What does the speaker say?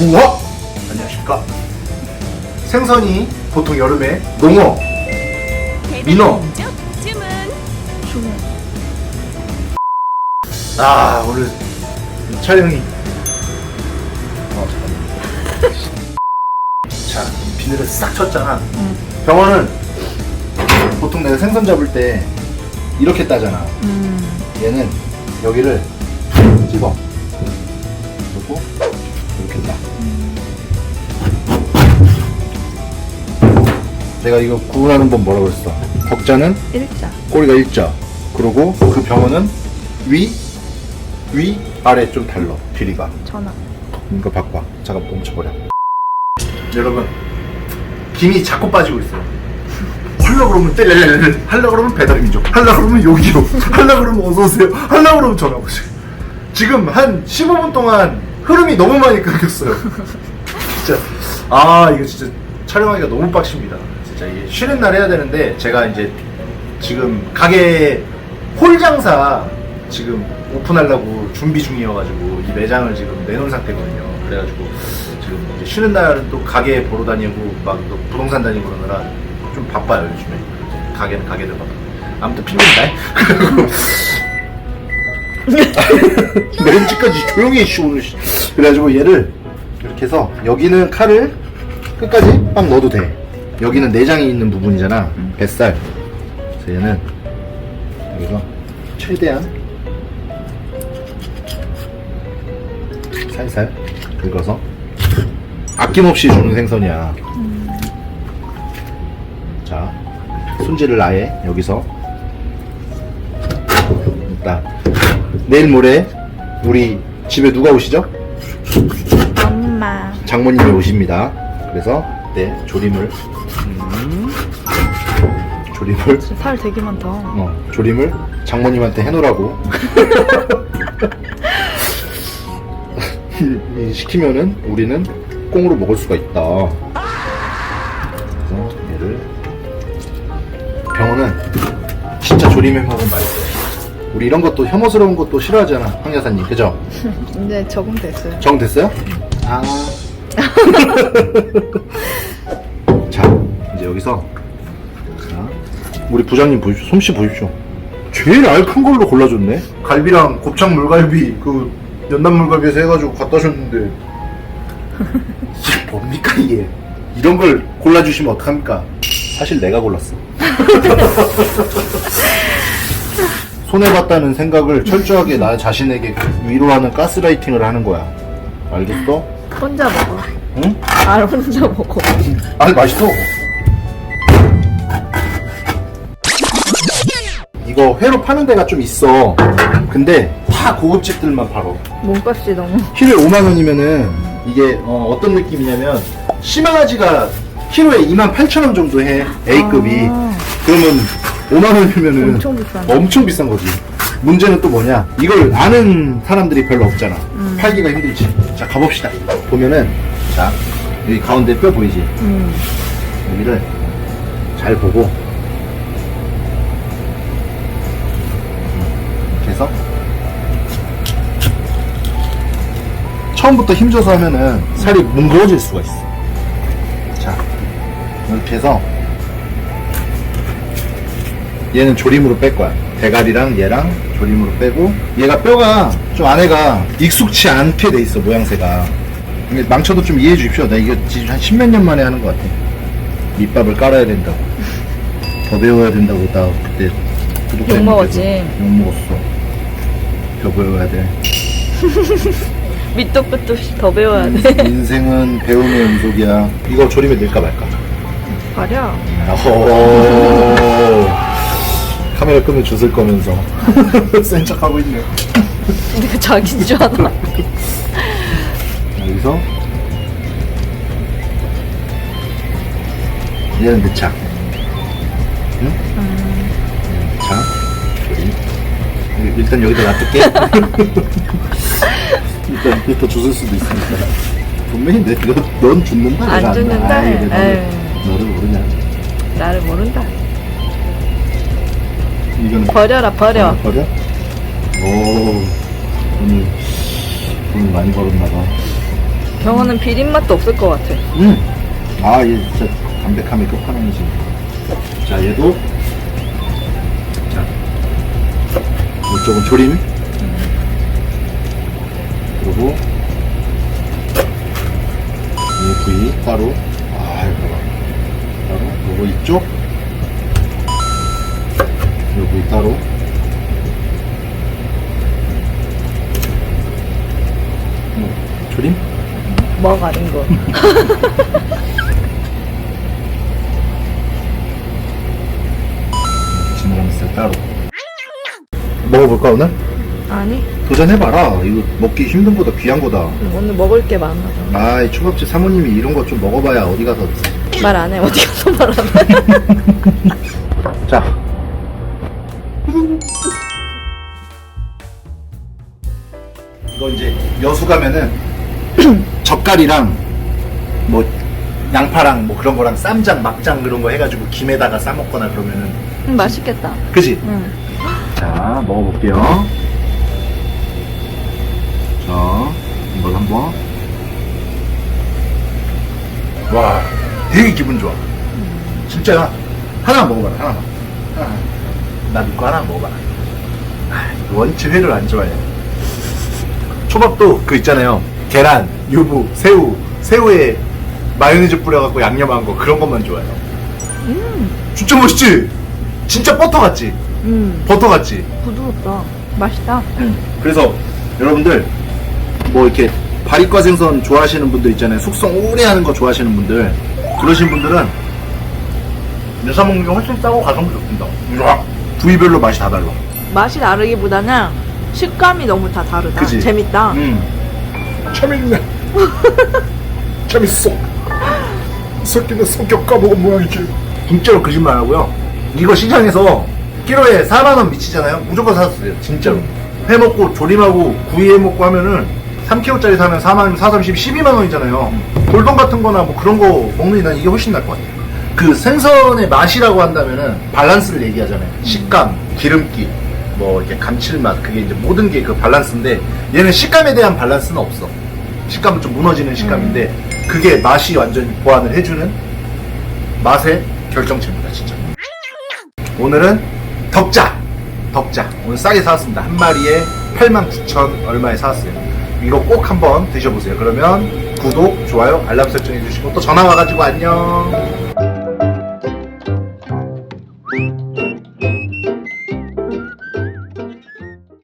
붕어? 안녕하십니까? 생선이 보통 여름에 농어 민어. 아 오늘 촬영이. 어 잠깐만 자 비늘을 싹 쳤잖아. 응. 병원은 보통 내가 생선 잡을 때 이렇게 따잖아. 음. 얘는 여기를 집어 따 내가 이거 구분하는 법 뭐라고 그랬어? 덕자는? 일자. 꼬리가 일자. 그리고 그 병원은 위, 위, 아래 좀 달라 길이가. 전화. 이거 바꿔. 잠깐 멈춰버려. 여러분 김이 자꾸 빠지고 있어요. 하려 그러면 떼레레레 하려 그러면 배달의 민족 하려 그러면 요기요. 하려 그러면 어서 오세요. 하려 그러면 전화 오세요. 지금 한 15분 동안 흐름이 너무 많이 끊겼어요 진짜 아 이거 진짜 촬영하기가 너무 빡십니다 진짜 이게 쉬는 날 해야 되는데 제가 이제 지금 가게 홀 장사 지금 오픈하려고 준비 중이어가지고 이 매장을 지금 내놓은 상태거든요. 그래가지고 지금 이제 쉬는 날은 또 가게 보러 다니고 막 또 부동산 다니고 그러느라 좀 바빠요 요즘에. 가게는 가게들 바빠. 아무튼 핑계 다. 렌즈까지 조용히 해 오늘. 씨. 그래가지고 얘를 이렇게 해서 여기는 칼을 끝까지 빡 넣어도 돼. 여기는 내장이 있는 부분이잖아. 뱃살. 그래서 얘는 여기서 최대한 살살 긁어서 아낌없이 주는 생선이야. 자, 손질을 아예 여기서 일단 내일 모레 우리 집에 누가 오시죠? 엄마. 장모님이 오십니다. 그래서 네 조림을 음, 조림을 살 되게 많다. 어, 조림을 장모님한테 해놓으라고 이- 시키면은 우리는 꽁으로 먹을 수가 있다. 그래서 얘를 병원은 진짜 조림해 먹으면 맛있어. 우리 이런 것도 혐오스러운 것도 싫어하잖아, 황 여사님, 그죠? 이제 적응됐어요. 정 됐어요? 아. 자, 이제 여기서 자, 우리 부장님 보십시오. 솜씨 보십시오. 제일 알큰 걸로 골라줬네. 갈비랑 곱창 물갈비 그 연남 물갈비에서 해가지고 갖다 줬는데 이게 뭡니까 이게? 이런 걸 골라주시면 어떡합니까? 사실 내가 골랐어. 손해봤다는 생각을 철저하게 나 자신에게 위로하는 가스라이팅을 하는 거야. 알겠어? 혼자 먹어. 응? 알 혼자 먹어. 아니 맛있어. 이거 회로 파는 데가 좀 있어. 근데 다 고급집들만 팔어. 몸값이 너무. 키로에 5만 원이면은 이게 어, 떤 느낌이냐면 심화가지가 키로에 2만 8천 원 정도 해 A급이. 아. 그러면 5만 원이면은 엄청 비싸네. 엄청 비싼 거지. 문제는 또 뭐냐? 이걸 아는 사람들이 별로 없잖아. 음. 팔기가 힘들지. 자 가봅시다. 보면은 자 여기 가운데 뼈 보이지? 음. 여기를 잘 보고 이렇게 해서 처음부터 힘줘서 하면은 살이 뭉그러질 수가 있어. 자, 이렇게 해서 얘는 조림으로 뺄 거야. 대가리랑 얘랑 조림으로 빼고 얘가 뼈가 좀 안에가 익숙치 않게 돼 있어 모양새가. 이게 망쳐도 좀 이해해 주십시오. 나 이거 지금 한 십몇 년 만에 하는 것 같아. 밑밥을 깔아야 된다고. 더 배워야 된다고 나 그때 욕 먹었지. 욕 먹었어. 더 배워야 돼. 밑도 끝도 없이 더 배워야 돼. 인생은 배움의 연속이야. 이거 조림에 넣을까 말까? 오. 카메라 끄면 주술 거면서 센 척하고 있네. 내가 자기인 줄 알아. 여기서 얘는 넣자. 응? 자, 조림. 일단 여기다 놔둘게. 일단 이게 더 주술 수도 있으니까. 분명히 내, 너, 넌 죽는다. 안 내가 죽는다. 나. 아이, 너를, 에이. 너를 모르냐. 나를 모른다. 이건 버려라, 버려. 버려? 오, 오늘 돈 많이 벌었나 봐. 경호는 비린 맛도 없을 것 같아. 음. 아, 얘 진짜 담백함이 끝판왕이지. 자, 얘도. 자. 이쪽은 조림. 그리고. 이 부위 따로. 아, 이거 봐. 따로. 그리고 이쪽. 따로. 뭐, 조림? 뭐 가린 거. 지느러미살 따로. 먹어볼까, 오늘? 아니, 도전해봐라. 이거 먹기 힘든 거다, 귀한 거다. 오늘 먹을 게 많아. 아이, 초밥집 사모님이 이런 거 좀 먹어봐야 어디 가서. 말 안 해. 어디 가서 말안 해. 자. 이거 이제 여수 가면은 젓갈이랑 뭐 양파랑 뭐 그런 거랑 쌈장, 막장 그런 거 해가지고 김에다가 싸 먹거나 그러면은. 음, 맛있겠다. 그지? 응. 자, 먹어볼게요. 자, 이걸 한번. 와, 되게 기분 좋아. 진짜 하나 먹어봐라, 하나만. 하나. 나 믿고 하나 먹어봐라. 아, 원치 회를 안 좋아해. 초밥도 그 있잖아요. 계란, 유부, 새우, 새우에 마요네즈 뿌려갖고 양념한 거 그런 것만 좋아해요. 음, 진짜 멋있지? 진짜 버터 같지? 음, 버터 같지? 부드럽다. 맛있다. 그래서 여러분들 뭐 이렇게 바리과 생선 좋아하시는 분들 있잖아요. 숙성 오래 하는 거 좋아하시는 분들 그러신 분들은 내사 먹는 게 훨씬 싸고 가성비 좋습니다. 우와, 부위별로 맛이 다 달라. 맛이 다르기보다는 식감이 너무 다 다르다. 그지? 재밌다. 음. 재밌네. 재밌어. 새끼는 성격 까먹은 모양이지. 진짜로 거짓말 안 하고요. 이거 시장에서 키로에 4만 원 미치잖아요. 무조건 사왔어요. 진짜로. 회 먹고 조림하고 구이 해 먹고 하면은 3kg짜리 사면 4만, 4, 30, 12만 원이잖아요. 골동 같은 거나 뭐 그런 거 먹는 난 이게 훨씬 나을 것 같아요. 그 생선의 맛이라고 한다면은 밸런스를 얘기하잖아요. 식감, 기름기, 뭐 이렇게 감칠맛, 그게 이제 모든 게 그 밸런스인데 얘는 식감에 대한 밸런스는 없어. 식감은 좀 무너지는 식감인데 그게 맛이 완전히 보완을 해주는 맛의 결정체입니다, 진짜. 오늘은 덕자! 덕자. 오늘 싸게 사왔습니다. 한 마리에 89,000 얼마에 사왔어요. 이거 꼭 한번 드셔보세요. 그러면 구독, 좋아요, 알람 설정 해주시고 또 전화 와가지고 안녕.